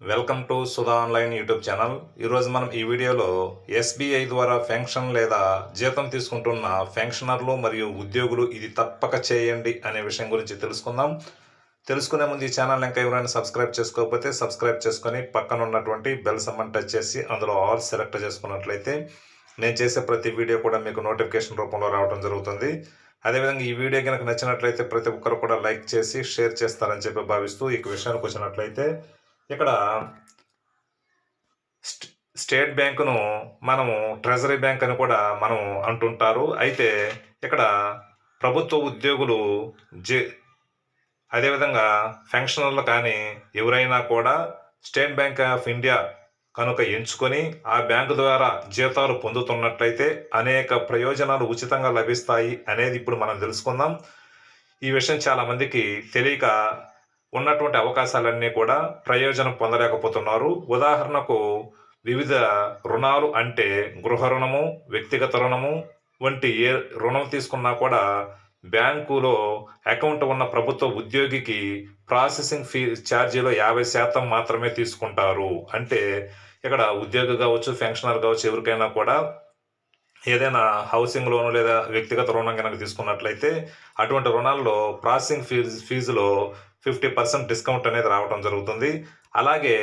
Welcome to Sudha online YouTube channel. ఈరోజు మనం ఈ వీడియోలో ఎస్బీఐ ద్వారా ఫెన్షన్ లేదా జీతం తీసుకుంటున్న ఫెన్షనర్లు మరియు ఉద్యోగులు ఇది తప్పక చేయండి అనే విషయం గురించి తెలుసుకుందాం. తెలుసుకునే ముందు ఈ ఛానల్ ఇంకా ఎవరైనా సబ్స్క్రైబ్ చేసుకోకపోతే సబ్స్క్రైబ్ చేసుకొని పక్కన ఉన్నటువంటి బెల్ సమ్మన్ టచ్ చేసి అందులో ఆల్ సెలెక్ట్ చేసుకున్నట్లయితే నేను చేసే ప్రతి వీడియో కూడా మీకు నోటిఫికేషన్ రూపంలో రావడం జరుగుతుంది. అదేవిధంగా ఈ వీడియో కనుక నచ్చినట్లయితే ప్రతి ఒక్కరు కూడా లైక్ చేసి షేర్ చేస్తారని చెప్పి భావిస్తూ ఈ విషయానికి వచ్చినట్లయితే ఇక్కడ స్టేట్ బ్యాంకును మనము ట్రెజరీ బ్యాంక్ అని కూడా మనం అంటుంటారు. అయితే ఇక్కడ ప్రభుత్వ ఉద్యోగులు జే అదేవిధంగా ఫెన్షనర్లు కానీ ఎవరైనా కూడా స్టేట్ బ్యాంక్ ఆఫ్ ఇండియా కనుక ఎంచుకొని ఆ బ్యాంకు ద్వారా జీతాలు పొందుతున్నట్లయితే అనేక ప్రయోజనాలు ఉచితంగా లభిస్తాయి అనేది ఇప్పుడు మనం తెలుసుకుందాం. ఈ విషయం చాలా మందికి తెలియక ఉన్నటువంటి అవకాశాలన్నీ కూడా ప్రయోజనం పొందలేకపోతున్నారు. ఉదాహరణకు వివిధ రుణాలు అంటే గృహ రుణము వ్యక్తిగత రుణము వంటి ఏ రుణం తీసుకున్నా కూడా బ్యాంకులో అకౌంట్ ఉన్న ప్రభుత్వ ఉద్యోగికి ప్రాసెసింగ్ ఫీ ఛార్జీలో యాభై శాతం మాత్రమే తీసుకుంటారు. అంటే ఇక్కడ ఉద్యోగి కావచ్చు ఫెన్షనర్ కావచ్చు ఎవరికైనా కూడా ఏదైనా హౌసింగ్ లోను లేదా వ్యక్తిగత రుణం కనుక తీసుకున్నట్లయితే అటువంటి రుణాల్లో ప్రాసెసింగ్ ఫీజు ఫీజులో ఫిఫ్టీ పర్సెంట్ డిస్కౌంట్ అనేది రావడం జరుగుతుంది. అలాగే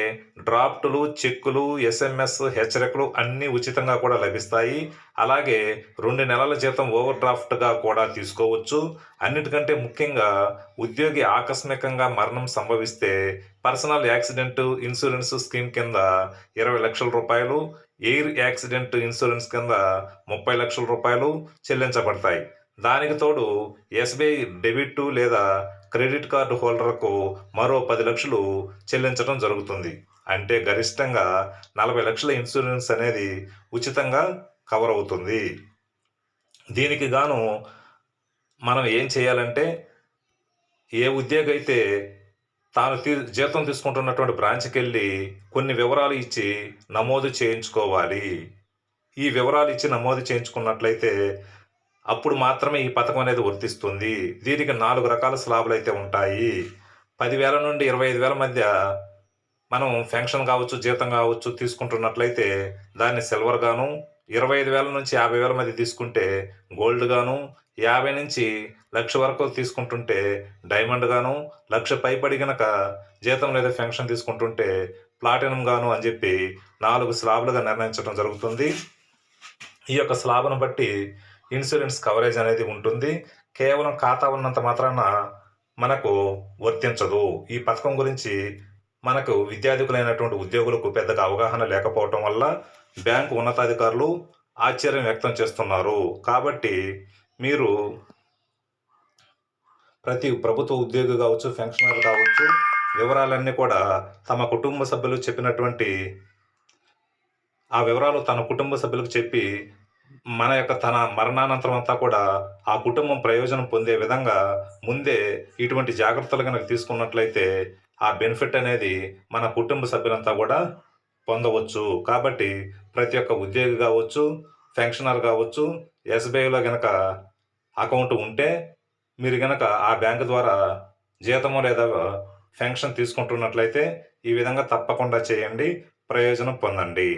డ్రాఫ్టులు చెక్కులు ఎస్ఎంఎస్ హెచ్చరికలు అన్నీ ఉచితంగా కూడా లభిస్తాయి. అలాగే రెండు నెలల జీతం ఓవర్ డ్రాఫ్ట్గా కూడా తీసుకోవచ్చు. అన్నిటికంటే ముఖ్యంగా ఉద్యోగి ఆకస్మికంగా మరణం సంభవిస్తే పర్సనల్ యాక్సిడెంట్ ఇన్సూరెన్స్ స్కీమ్ కింద ఇరవై లక్షల రూపాయలు ఎయిర్ యాక్సిడెంట్ ఇన్సూరెన్స్ కింద ముప్పై లక్షల రూపాయలు చెల్లించబడతాయి. దానికి తోడు ఎస్బీఐ డెబిట్ లేదా క్రెడిట్ కార్డు హోల్డర్కు మరో పది లక్షలు చెల్లించడం జరుగుతుంది. అంటే గరిష్టంగా నలభై లక్షల ఇన్సూరెన్స్ అనేది ఉచితంగా కవర్ అవుతుంది. దీనికి గాను మనం ఏం చేయాలంటే ఏ ఉద్యోగి అయితే తాను తీ జీతం తీసుకుంటున్నటువంటి బ్రాంచ్కి వెళ్ళి కొన్ని వివరాలు ఇచ్చి నమోదు చేయించుకోవాలి. ఈ వివరాలు ఇచ్చి నమోదు చేయించుకున్నట్లయితే అప్పుడు మాత్రమే ఈ పథకం అనేది వర్తిస్తుంది. దీనికి నాలుగు రకాల స్లాబులు అయితే ఉంటాయి. పదివేల నుండి ఇరవై ఐదు వేల మధ్య మనం ఫెన్షన్ కావచ్చు జీతం కావచ్చు తీసుకుంటున్నట్లయితే దాన్ని సిల్వర్ గాను ఇరవై ఐదు వేల నుంచి యాభై వేల మధ్య తీసుకుంటే గోల్డ్ గాను యాభై నుంచి లక్ష వరకు తీసుకుంటుంటే డైమండ్ గాను లక్ష పైపడి గనక జీతం లేదా ఫెన్షన్ తీసుకుంటుంటే ప్లాటినం గాను అని చెప్పి నాలుగు స్లాబ్లుగా నిర్ణయించడం జరుగుతుంది. ఈ యొక్క స్లాబ్ను బట్టి ఇన్సూరెన్స్ కవరేజ్ అనేది ఉంటుంది. కేవలం ఖాతా ఉన్నంత మాత్రాన మనకు వర్తించదు. ఈ పథకం గురించి మనకు విద్యార్థికులైనటువంటి ఉద్యోగులకు పెద్దగా అవగాహన లేకపోవటం వల్ల బ్యాంకు ఉన్నతాధికారులు ఆశ్చర్యం వ్యక్తం చేస్తున్నారు. కాబట్టి మీరు ప్రతి ప్రభుత్వ ఉద్యోగి కావచ్చు పెన్షనర్ కావచ్చు వివరాలన్నీ కూడా తమ కుటుంబ సభ్యులు చెప్పినటువంటి ఆ వివరాలు తన కుటుంబ సభ్యులకు చెప్పి మన యొక్క తన మరణానంతరం అంతా కూడా ఆ కుటుంబం ప్రయోజనం పొందే విధంగా ముందే ఇటువంటి జాగ్రత్తలు కనుక తీసుకున్నట్లయితే ఆ బెనిఫిట్ అనేది మన కుటుంబ సభ్యులంతా కూడా పొందవచ్చు. కాబట్టి ప్రతి ఒక్క ఉద్యోగి కావచ్చు పెన్షనర్ కావచ్చు ఎస్బీఐలో గనక అకౌంట్ ఉంటే మీరు గనక ఆ బ్యాంకు ద్వారా జీతము లేదా పెన్షన్ తీసుకుంటున్నట్లయితే ఈ విధంగా తప్పకుండా చేయండి ప్రయోజనం పొందండి.